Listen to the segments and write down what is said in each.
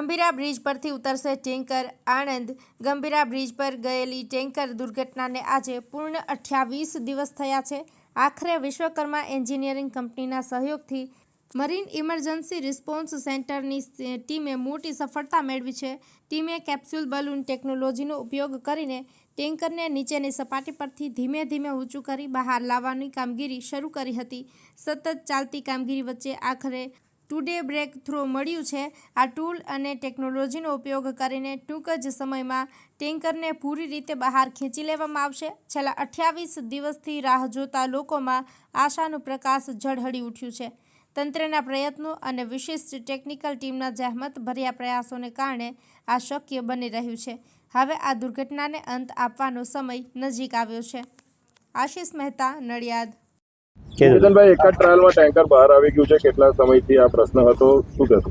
Gambhira bridge પરથી ઉતરશે tanker. Anand Gambhira bridge પર ગયેલી ટેન્કર દુર્ઘટનાને આજે પૂર્ણ અઠ્યાવીસ દિવસ થયા છે. આખરે વિશ્વકર્મા એન્જિનિયરિંગ કંપનીના સહયોગથી મરીન ઇમરજન્સી રિસ્પોન્સ સેન્ટરની ટીમે મોટી સફળતા મેળવી છે. ટીમે કેપ્સ્યુલ બલૂન ટેકનોલોજીનો ઉપયોગ કરીને ટેન્કરને નીચેની સપાટી પરથી ધીમે ધીમે ઊંચું કરી બહાર લાવવાની કામગીરી શરૂ કરી હતી. સતત ચાલતી કામગીરી વચ્ચે આખરે ટુડે બ્રેક થ્રુ મળ્યું છે. આ ટૂલ અને ટેકનોલોજીનો ઉપયોગ કરીને ટૂંક જ સમયમાં ટેન્કરને પૂરી રીતે બહાર ખેંચી લેવામાં આવશે. છેલ્લા અઠ્યાવીસ દિવસથી રાહ જોતા લોકોમાં આશાનું પ્રકાશ ઝળહળી ઉઠ્યું છે. તંત્રના પ્રયત્નો અને વિશિષ્ટ ટેકનિકલ ટીમના જહેમત ભર્યા પ્રયાસોને કારણે આ શક્ય બની રહ્યું છે. હવે આ દુર્ઘટનાને અંત આપવાનો સમય નજીક આવ્યો છે. આશિષ મહેતા, નડિયાદ. કેતનભાઈ એક જ ટ્રાયલમાં ટેન્કર બહાર આવી ગયું છે. કેટલા સમયથી આ પ્રશ્ન હતો? શું કહેશો?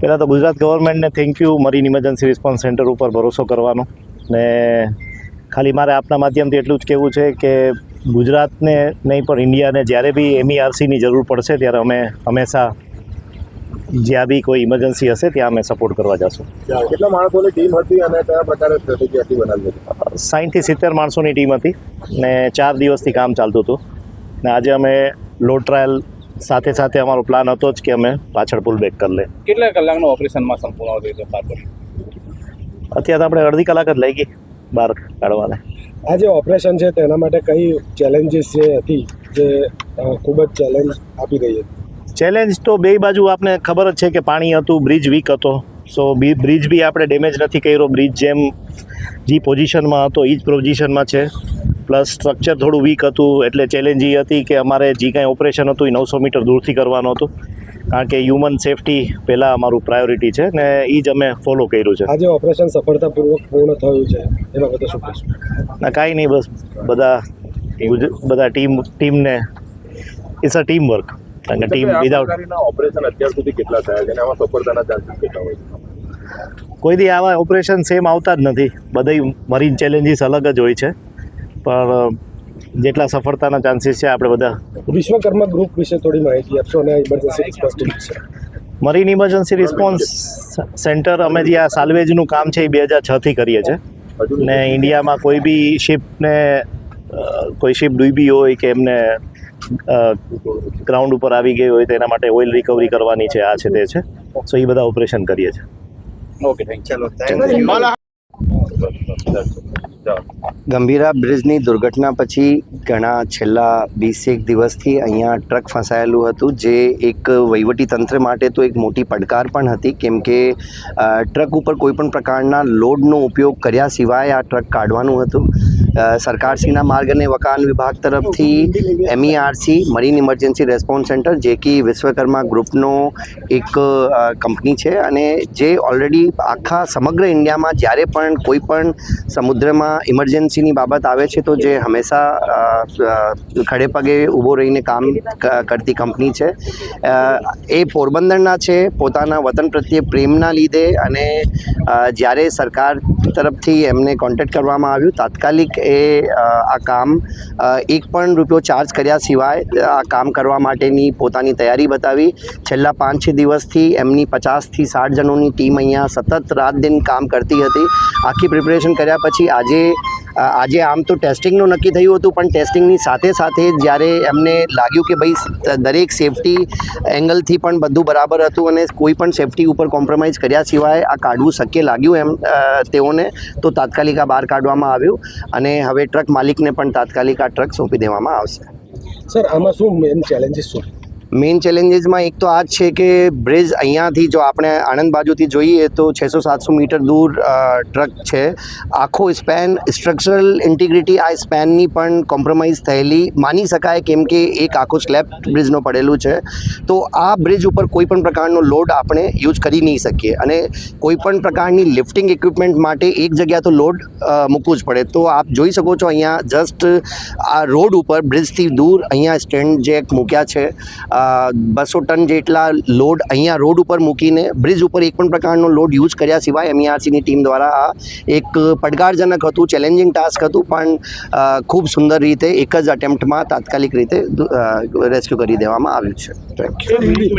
પહેલાં તો Gujarat ગવર્મેન્ટને thank you marine emergency response centre ઉપર ભરોસો કરવાનો. ને ખાલી મારે આપના માધ્યમથી એટલું જ કહેવું છે કે ગુજરાતને નહીં પણ ઇન્ડિયાને જ્યારે બી એમઈઆરસીની જરૂર પડશે ત્યારે અમે હંમેશા જ્યાં બી કોઈ ઇમરજન્સી હશે ત્યાં અમે સપોર્ટ કરવા જશું. કેટલા માણસોની ટીમ હતી અને કયા પ્રકારે સ્ટ્રેટેજી હતી બનાવી હતી? સાઠથી સિત્તેર માણસોની ટીમ હતી ને ચાર દિવસથી કામ ચાલતું હતું. ને આજે અમે લો ટ્રાયલ સાથે સાથે અમારો પ્લાન હતો જ કે અમે પાછળ પુલ બેક કરી લે. કેટલા કલાકનું ઓપરેશનમાં સંપૂર્ણ રીતે પાર પડ્યું અત્યારે તો આપણે અડધી કલાક જ લઈ ગઈ બહાર કાઢવાને. આ જે ઓપરેશન છે તેના માટે કઈ ચેલેન્જીસ જે હતી જે ખૂબ જ ચેલેન્જ આપી રહી હતી? ચેલેન્જ તો બે બાજુ આપને ખબર જ છે કે પાણી હતું બ્રિજ વીક હતો. સો બી બ્રિજ બી આપણે ડેમેજ નથી કર્યો. બ્રિજ જેમ જે પોઝિશનમાં હતો એ જ પોઝિશનમાં છે. પ્લસ સ્ટ્રક્ચર થોડું વીક હતું એટલે ચેલેન્જ એ હતી કે અમારે જે કાંઈ ઓપરેશન હતું એ નવસો મીટર દૂરથી કરવાનું હતું. કારણ કે હ્યુમન સેફટી પહેલાં અમારું પ્રાયોરિટી છે ને એ જ અમે ફોલો કર્યું છે. આજે ઓપરેશન સફળતાપૂર્વક પૂર્ણ થયું છે એ બાબતે શું કહેશું? ના કાંઈ નહીં બસ બધા બધા ટીમ ટીમને ઇટ્સ અ ટીમ વર્ક કારણ કે ટીમ વિધાઉટ ઓપરેશન અત્યાર સુધી કેટલા થયા છે અને આમાં સફળતાના ચાન્સીસ કેટલા હોય છે? કોઈ દી આવા ઓપરેશન સેમ આવતા જ નથી. બધા મરીન ચેલેન્જીસ અલગ જ હોય છે. પણ જેટલા સફળતાના ચાન્સીસ છે આપણે બધા. વિશ્વકર્મા ગ્રુપ વિશે થોડી માહિતી આપશો અને ઇમરજન્સી રિસ્પોન્સ ટીમ વિશે? મરીન ઇમરજન્સી રિસ્પોન્સ સેન્ટર અમે જે આ સાલ્વેજનું કામ છે એ બે હજાર છથી કરીએ છીએ. ને ઇન્ડિયામાં કોઈ બી શિપને કોઈ શિપ ડૂબી હોય કે એમને ગ્રાઉન્ડ ઉપર આવી ગઈ હોય તો એના માટે ઓઇલ રિકવરી કરવાની છે આ છે તે છે. સો એ બધા ઓપરેશન કરીએ છીએ. ઓકે થેન્ક યુ ગંભીરા બ્રિજની દુર્ઘટના પછી ઘણા છેલ્લા વીસેક દિવસથી અહીંયા ટ્રક ફસાયેલું હતું, જે એક તંત્ર માટે તો એક મોટી પડકાર પણ હતી, કેમ કે ટ્રક ઉપર કોઈપણ પ્રકારના લોડનો ઉપયોગ કર્યા સિવાય આ ટ્રક કાઢવાનું હતું. સરકારશ્રીના માર્ગ અને વકાન વિભાગ તરફથી MERC marine emergency response centre જે કે વિશ્વકર્મા ગ્રુપનો એક કંપની છે અને જે ઓલરેડી આખા સમગ્ર ઇન્ડિયામાં જ્યારે પણ કોઈ પણ સમુદ્રમાં ઇમરજન્સીની બાબત આવે છે તો જે હંમેશા ખડે પગે ઊભો રહીને કામ કરતી કંપની છે. એ પોરબંદરના છે, પોતાના વતન પ્રત્યે પ્રેમના લીધે અને જ્યારે સરકાર તરફથી એમને કોન્ટેક્ટ કરવામાં આવ્યું, તાત્કાલિક એ આ કામ એક પણ રૂપિયો ચાર્જ કર્યા સિવાય આ કામ કરવા માટેની પોતાની તૈયારી બતાવી. છેલ્લા પાંચ છ દિવસથી એમની પચાસથી સાઠ જણોની ટીમ અહીંયા સતત રાત દિન કામ કરતી હતી. આખી પ્રિપેરેશન કર્યા પછી આજે આજે આમ તો ટેસ્ટિંગનું નક્કી થયું હતું, પણ ટેસ્ટિંગની સાથે સાથે જ્યારે એમને લાગ્યું કે ભાઈ દરેક સેફટી એંગલથી પણ બધું બરાબર હતું અને કોઈ પણ સેફટી ઉપર કોમ્પ્રોમાઇઝ કર્યા સિવાય આ કાઢવું શક્ય લાગ્યું એમ તેઓને, તો તાત્કાલિક બહાર કાઢવામાં આવ્યું અને હવે ટ્રક માલિકને પણ તાત્કાલિક આ ટ્રક સોંપી દેવામાં આવશે. સર આમાં શું મેન ચેલેન્જીસ શું? મેઇન ચેલેન્જીસમાં એક તો આ જ છે કે બ્રિજ અહીંયાથી જો આપણે આણંદ બાજુથી જોઈએ તો છસો સાતસો મીટર દૂર ટ્રક છે. આખો સ્પેન સ્ટ્રક્ચરલ ઇન્ટિગ્રિટી આ સ્પેનની પણ કોમ્પ્રોમાઇઝ થયેલી. માની શકાય કેમ કે એક આખો સ્લેબ બ્રિજનો પડેલું છે. તો આ બ્રિજ ઉપર કોઈ પણ પ્રકારનો લોડ આપણે યુઝ કરી નહીં શકીએ. અને કોઈ પણ પ્રકારની લિફ્ટિંગ ઇક્વિપમેન્ટ માટે એક જગ્યા તો લોડ મૂકવું જ પડે. તો આપ જોઈ શકો છો અહીંયા જસ્ટ આ રોડ ઉપર, બ્રિજથી દૂર અહીંયા સ્ટેન્ડ જેક મૂક્યા છે. બસો ટન જેટલા લોડ અહીંયા રોડ ઉપર મૂકીને બ્રિજ ઉપર એક પણ પ્રકારનો લોડ યુઝ કર્યા સિવાય એમઈઆરસીની ટીમ દ્વારા આ એક પડકારજનક હતું ચેલેન્જિંગ ટાસ્ક હતું, પણ ખૂબ સુંદર રીતે એક જ અટેમ્પ્ટમાં તાત્કાલિક રીતે રેસ્ક્યુ કરી દેવામાં આવ્યું છે. Thank you